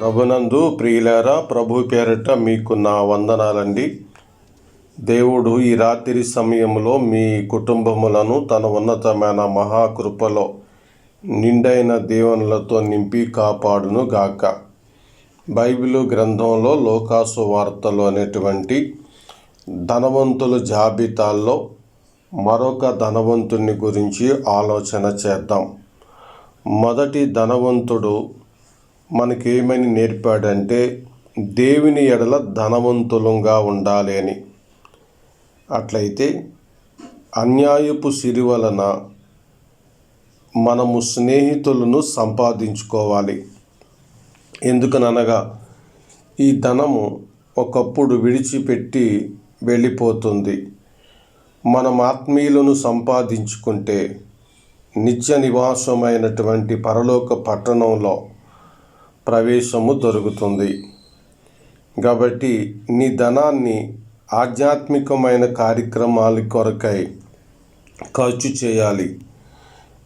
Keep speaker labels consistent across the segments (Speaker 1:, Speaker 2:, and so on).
Speaker 1: ప్రభునందు ప్రియులారా ప్రభు పేరట మీకు నా వందనాలండి. దేవుడు ఈ రాత్రి సమయంలో మీ కుటుంబములను తన ఉన్నతమైన మహాకృపలో నిండైన దీవెనలతో నింపి కాపాడును గాక. బైబిలు గ్రంథంలో లోకాసు వార్తలు అనేటువంటి ధనవంతుల జాబితాల్లో మరొక ధనవంతుని గురించి ఆలోచన చేద్దాం. మొదటి ధనవంతుడు మనకేమని నేర్పాడంటే దేవుని ఎడల ధనవంతులంగా ఉండాలి అని. అట్లయితే అన్యాయపు సిరి వలన మనము స్నేహితులను సంపాదించుకోవాలి. ఎందుకనగా ఈ ధనము ఒకప్పుడు విడిచిపెట్టి వెళ్ళిపోతుంది. మనం ఆత్మీయులను సంపాదించుకుంటే నిత్య నివాసమైనటువంటి పరలోక పట్టణంలో ప్రవేశము దొరుకుతుంది. కాబట్టి నీ ధనాన్ని ఆధ్యాత్మికమైన కార్యక్రమాల కొరకై ఖర్చు చేయాలి.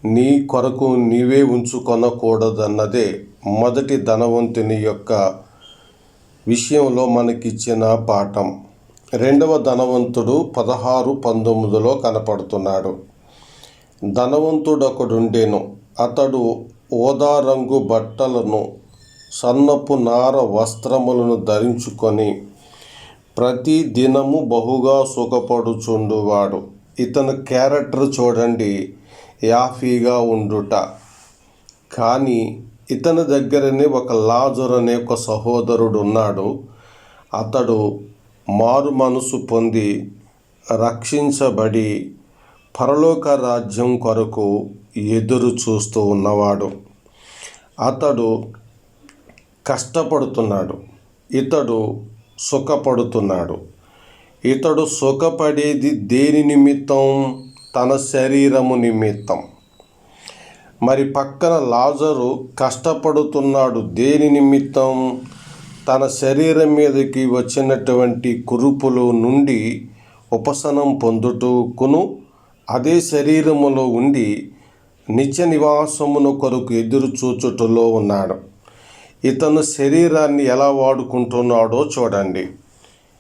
Speaker 1: నీ కొరకు నీవే ఉంచుకొనకూడదన్నదే మొదటి ధనవంతుని యొక్క విషయంలో మనకిచ్చిన పాఠం. రెండవ ధనవంతుడు పదహారు పంతొమ్మిదిలో కనపడుతున్నాడు. ధనవంతుడొకడుండెను. అతడు ఓదారంగు బట్టలను సన్నపు నార వస్త్రములను ధరించుకొని ప్రతి దినము బహుగా సుఖపడుచుండువాడు. ఇతని క్యారెక్టర్ చూడండి యాఫీగా ఉండుట. కానీ ఇతని దగ్గరనే ఒక లాజర్ అనే ఒక సహోదరుడు ఉన్నాడు అతడు మారు మనసు పొంది రక్షించబడి పరలోక రాజ్యం కొరకు ఎదురు చూస్తూ ఉన్నవాడు. అతడు కష్టపడుతున్నాడు. ఇతడు సుఖపడుతున్నాడు. ఇతడు సుఖపడేది దేని నిమిత్తం? తన శరీరము నిమిత్తం. మరి పక్కన లాజరు కష్టపడుతున్నాడు దేని నిమిత్తం? తన శరీరం మీదకి వచ్చినటువంటి కురుపుల నుండి ఉపశనం పొందుటకును అదే శరీరములో ఉండి నిత్య నివాసమును కొరకు ఎదురు చూచుటలో ఉన్నాడు. ఇతను శరీరాన్ని ఎలా వాడుకుంటున్నాడో చూడండి.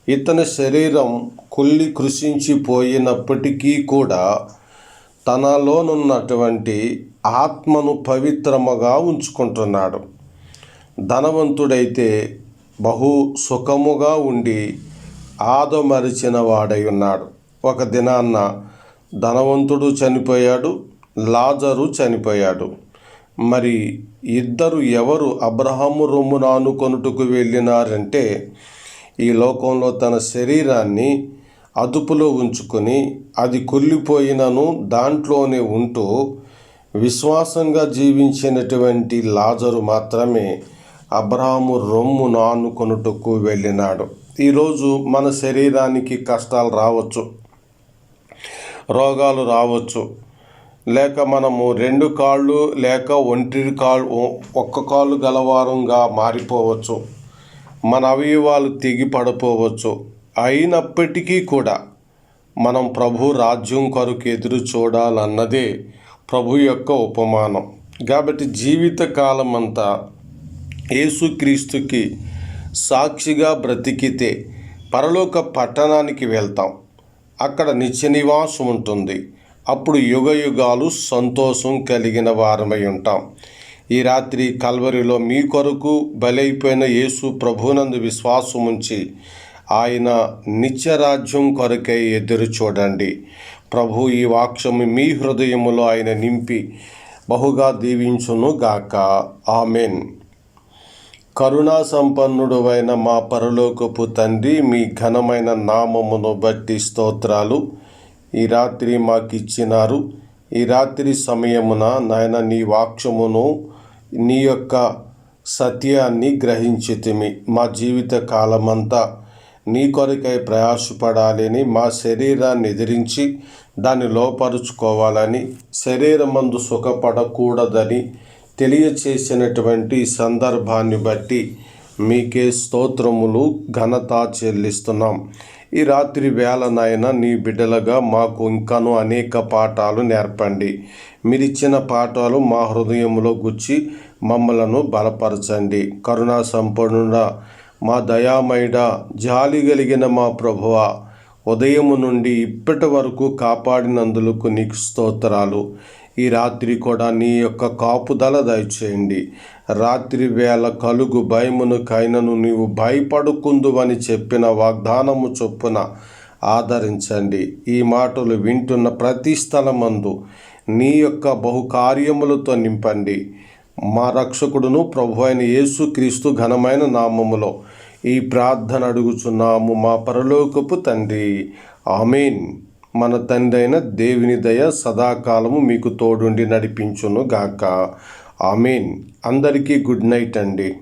Speaker 1: ఇతని శరీరం కుళ్ళి కృషించిపోయినప్పటికీ కూడా తనలోనున్నటువంటి ఆత్మను పవిత్రముగా ఉంచుకుంటున్నాడు. ధనవంతుడైతే బహు సుఖముగా ఉండి ఆదమరిచిన వాడై ఉన్నాడు ఒక దినాన్న ధనవంతుడు చనిపోయాడు లాజరు చనిపోయాడు. మరి ఇద్దరు ఎవరు అబ్రహాము రొమ్మునాను కొనుటకు వెళ్ళినారంటే ఈ లోకంలో తన శరీరాన్ని అదుపులో ఉంచుకొని అది కుళ్ళిపోయినను దాంట్లోనే ఉంటూ విశ్వాసంగా జీవించినటువంటి లాజరు మాత్రమే అబ్రాహము రొమ్ము నానుకొనుటకు వెళ్ళినాడు. ఈరోజు మన శరీరానికి కష్టాలు రావచ్చు రోగాలు రావచ్చు. లేక మనము రెండు కాళ్ళు లేక ఒంటిరి కాళ్ళు ఒక్క కాళ్ళు గలవారంగా మారిపోవచ్చు. మన అవయవాలు తెగి పడిపోవచ్చు. అయినప్పటికీ కూడా మనం ప్రభు రాజ్యం కొరకు ఎదురు చూడాలన్నదే ప్రభు యొక్క ఉపమానం. కాబట్టి జీవితకాలం అంతా యేసుక్రీస్తుకి సాక్షిగా బ్రతికితే పరలోక పట్టణానికి వెళ్తాం. అక్కడ నిత్య నివాసం ఉంటుంది అప్పుడు యుగ యుగాలు సంతోషం కలిగిన వారమై ఉంటాం. ఈ రాత్రి కల్వరిలో మీ కొరకు బలైపోయిన యేసు ప్రభునందు విశ్వాసం ఉంచి ఆయన నిత్యరాజ్యం కొరకై ఎదురు చూడండి. ప్రభు ఈ వాక్యము మీ హృదయములో ఆయన నింపి బహుగా దీవించును గాక. ఆమెన్. కరుణా సంపన్నుడువైన మా పరలోకపు తండ్రి మీ ఘనమైన నామమును బట్టి స్తోత్రాలు. ఈ రాత్రి మాకు ఇచ్చినారు ఈ రాత్రి సమయమున నాయన నీ వాక్యమును నీ యొక్క సత్యాన్ని గ్రహించితిమి. మా జీవిత కాలమంతా నీ కొరకై ప్రయాసపడాలని మా శరీరాన్ని ఎదిరించి దాన్ని లోపరుచుకోవాలని శరీరమందు సుఖపడకూడదని తెలియచేసినటువంటి సందర్భాన్ని బట్టి మీకే స్తోత్రములు ఘనత చెల్లిస్తున్నాం. ఈ రాత్రి వేళ నాయన నీ బిడ్డలుగా మాకు ఇంకాను అనేక పాఠాలు నేర్పండి. మీరిచ్చిన పాఠాలు మా హృదయంలో గుచ్చి మమ్మలను బలపరచండి. కరుణా సంపన్నుడ మా దయామయుడ జాలి కలిగిన మా ప్రభువ ఉదయము నుండి ఇప్పటి వరకు కాపాడినందులకు నీకు స్తోత్రాలు. ఈ రాత్రి కూడా నీ యొక్క కాపుదల దయచేయండి. రాత్రి వేళ కలుగు భయమును కైనను నీవు భయపడుకుందువని చెప్పిన వాగ్దానము చొప్పున ఆదరించండి. ఈ మాటలు వింటున్న ప్రతి స్థలమందు నీ యొక్క బహుకార్యములతో నింపండి. మా రక్షకుడును ప్రభు అయిన యేసుక్రీస్తు ఘనమైన నామములో ఈ ప్రార్థన అడుగుచున్నాము మా పరలోకపు తండ్రి. ఆమెన్. మన తండ్రైన దేవుని దయ సదాకాలము మీకు తోడుండి నడిపించును గాక ఆమెన్. అందరికీ గుడ్ నైట్ అండి.